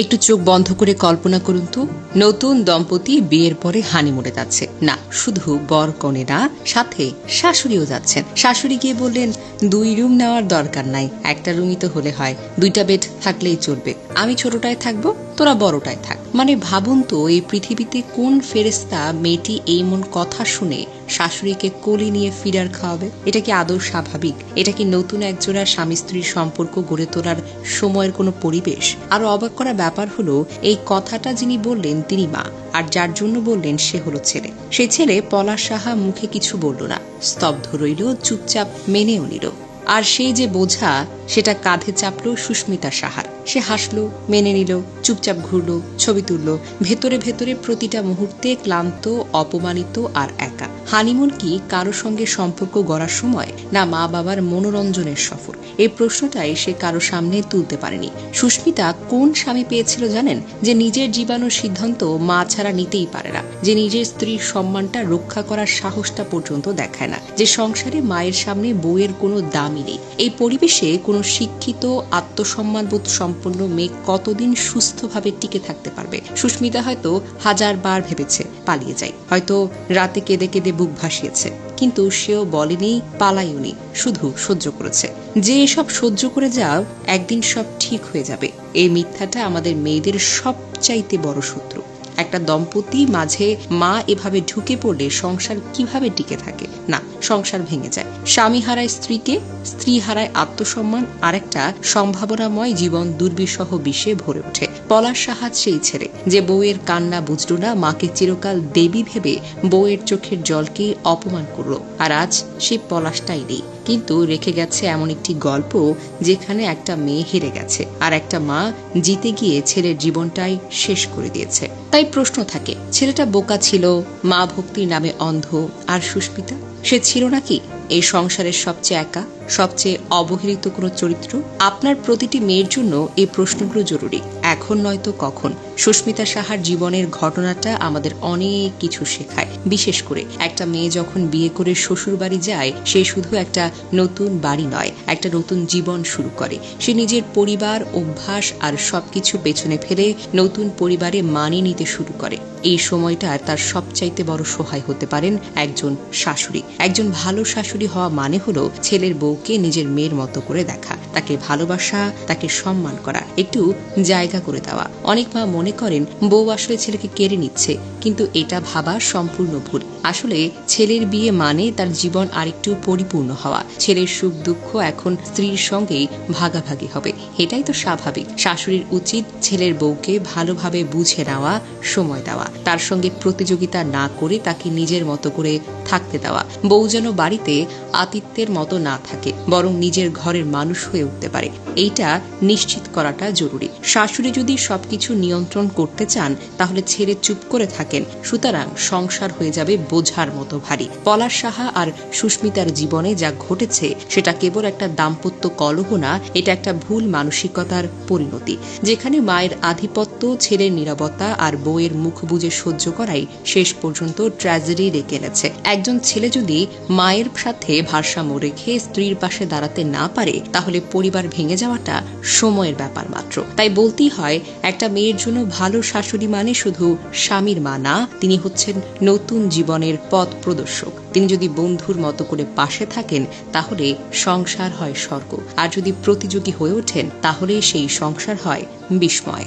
একটু চোখ বন্ধ করে কল্পনা করুন তো, নতুন দম্পতি বিয়ের পরে হানিমুনে যাচ্ছে। না, শুধু বর কনেরা, সাথে শাশুড়িও যাচ্ছেন। শাশুড়ি গিয়ে বললেন, দুই রুম নেওয়ার দরকার নাই, একটা রুমই তো হলে হয়, দুইটা বেড থাকলেই চলবে। আমি ছোটটায় থাকব, তোরা বড়টায় থাক। মানে ভাবুন তো, এই পৃথিবীতে কোন ফেরেস্তা মেয়েটি এই মন কথা শুনে শাশুড়িকে কোলে নিয়ে ফিরার খাওয়াবে? এটা কি আদৌ স্বাভাবিক? এটা কি নতুন একজোড়া স্বামী স্ত্রীর সম্পর্ক গড়ে তোলার সময়ের কোনো পরিবেশ? আরও অবাক করা ব্যাপার হলো, এই কথাটা যিনি বললেন তিনি মা, আর যার জন্য বললেন সে হলো ছেলে। সে ছেলে পলাশ সাহা মুখে কিছু বলল না, স্তব্ধ রইল, চুপচাপ মেনেও নিল। আর সেই যে বোঝা, সেটা কাঁধে চাপল সুস্মিতা সাহার। সে হাসলো, মেনে নিল, চুপচাপ ঘুরলো, ছবি তুললো। ভেতরে ভেতরে প্রতিটা মুহূর্তে ক্লান্ত, অপমানিত আর একা। হানিমুন কি কারও সঙ্গে সম্পর্ক গড়ার সময় না মা বাবার মনোরঞ্জনের সফর? এই প্রশ্নটাই সে কারও সামনে তুলতে পারেনি। সুস্মিতা কোন স্বামী পেয়েছিল জানেন? যে নিজের জীবাণুর সিদ্ধান্ত মা ছাড়া নিতেই পারে না। যে নিজের স্ত্রীর সম্মানটা রক্ষা করার সাহসটা পর্যন্ত দেখায় না। যে সংসারে মায়ের সামনে বউয়ের কোনো দামই নেই। এই পরিবেশে কোনো শিক্ষিত, আত্মসম্মানবোধ সম্পন্ন মেয়ে কতদিন সুস্থভাবে টিকে থাকতে পারবে? সুস্মিতা হয়তো হাজার বার ভেবেছে পালিয়ে যাই হয়তো রাতে কেঁদে কেঁদে বুক ভাসিয়েছে। কিন্তু সেও বলেনি পালাইওনি শুধু সহ্য করেছে। যে এসব সহ্য করে যাও, একদিন সব ঠিক হয়ে যাবে। এই মিথ্যাটা আমাদের মেয়েদের সবচাইতে বড় শত্রু। একটা দম্পতি মাঝে মা এভাবে ঢুকে পড়লে সংসার কীভাবে টিকে থাকে? না, সংসার ভেঙে যায়। স্বামী হারায় স্ত্রীকে, স্ত্রী হারায় আত্মসম্মান আর একটা সম্ভাবনাময় জীবন দুর্বিষহ বিষে ভরে ওঠে। পলাশ সাহাজ সেই ছেলে, যে বউয়ের কান্না বুঝল না, মাকে চিরকাল দেবী ভেবে বউয়ের চোখের জলকে অপমান করল। আর আজ সে পলাশটাই নেই। কিন্তু রেখে গেছে এমন একটি গল্প যেখানে একটা মেয়ে হেরে গেছে আর একটা মা জিতে গিয়ে ছেলের জীবনটাই শেষ করে দিয়েছে। তাই প্রশ্ন থাকে, ছেলেটা বোকা ছিল, মা ভক্তির নামে অন্ধ, আর সুস্মিতা? সে ছিল নাকি এই সংসারের সবচেয়ে একা, সবচেয়ে অবহেলিত কোনো চরিত্র? আপনার প্রতিটি মেয়ের জন্য এই প্রশ্নগুলো জরুরি। এখন নয়তো কখন? সুস্মিতা সাহার জীবনের ঘটনাটা আমাদের অনেক কিছু শেখায়। বিশেষ করে একটা মেয়ে যখন বিয়ে করে শ্বশুর বাড়ি যায়, সে শুধু একটা নতুন বাড়ি নয়, একটা নতুন জীবন শুরু করে। সে নিজের পরিবার, অভ্যাস আর সবকিছু পেছনে ফেলে নতুন পরিবারে মানিয়ে নিতে শুরু করে। এই সময়টা তার সবচাইতে বড় সহায় হতে পারেন একজন শাশুড়ি। একজন ভালো শাশুড়ি হওয়া মানে হলো ছেলের বউকে নিজের মেয়ের মতো করে দেখা, তাকে ভালোবাসা, তাকে সম্মান করা, একটু জায়গা করে দেওয়া। অনেক মা মনে করেন, বউ আসলে ছেলেকে কেড়ে নিচ্ছে, কিন্তু এটা ভাবা সম্পূর্ণ ভুল। আসলে ছেলের বিয়ে মানে তার জীবন আরেকটু পরিপূর্ণ হওয়া। ছেলের সুখ দুঃখ এখন স্ত্রীর সঙ্গেই ভাগাভাগি হবে। এটাই তো স্বাভাবিক। শাশুড়ির উচিত ছেলের বউকে ভালোভাবে বুঝে নেওয়া, সময় দেওয়া। তার সঙ্গে প্রতিযোগিতা না করে তাকে নিজের মতো করে থাকতে দেওয়া। বউ যেন বাড়িতে আতিথ্যের মতো না থাকে, বরং নিজের ঘরের মানুষ হয়ে উঠতে পারে। এইটা নিশ্চিত করাটা জরুরি। শাশুড়ি যদি সবকিছু নিয়ন্ত্রণ করতে চান, তাহলে ছেড়ে চুপ করে থাকেন। সুতরাং সংসার হয়ে যাবে বোঝার মতো ভারী। পলাশ সাহা আর সুস্মিতার জীবনে যা ঘটেছে, সেটা কেবল একটা দাম্পত্য কলহ না, এটা একটা ভুল মানসিকতার পরিণতি। যেখানে মায়ের আধিপত্য, ছেলের নিরাপত্তা আর বউয়ের মুখ বুঝে সহ্য করাই শেষ পর্যন্ত ট্র্যাজেডি ডেকে এনেছে। একজন ছেলে যদি মায়ের সাথে ভারসাম্য রেখে স্ত্রীর পাশে দাঁড়াতে না পারে, তাহলে পরিবার ভেঙে যাওয়াটা সময়ের ব্যাপার মাত্র। তাই বলতেই হয়, একটা মেয়ের জন্য ভালো শাশুড়ি মানে শুধু স্বামীর মা না, তিনি হচ্ছেন নতুন জীবনের পথ প্রদর্শক। তিনি যদি বন্ধুর মতো করে পাশে থাকেন, তাহলে সংসার হয় স্বর্গ। আর যদি প্রতিযোগী হয়ে ওঠেন, তাহলে সেই সংসার হয় বিস্ময়।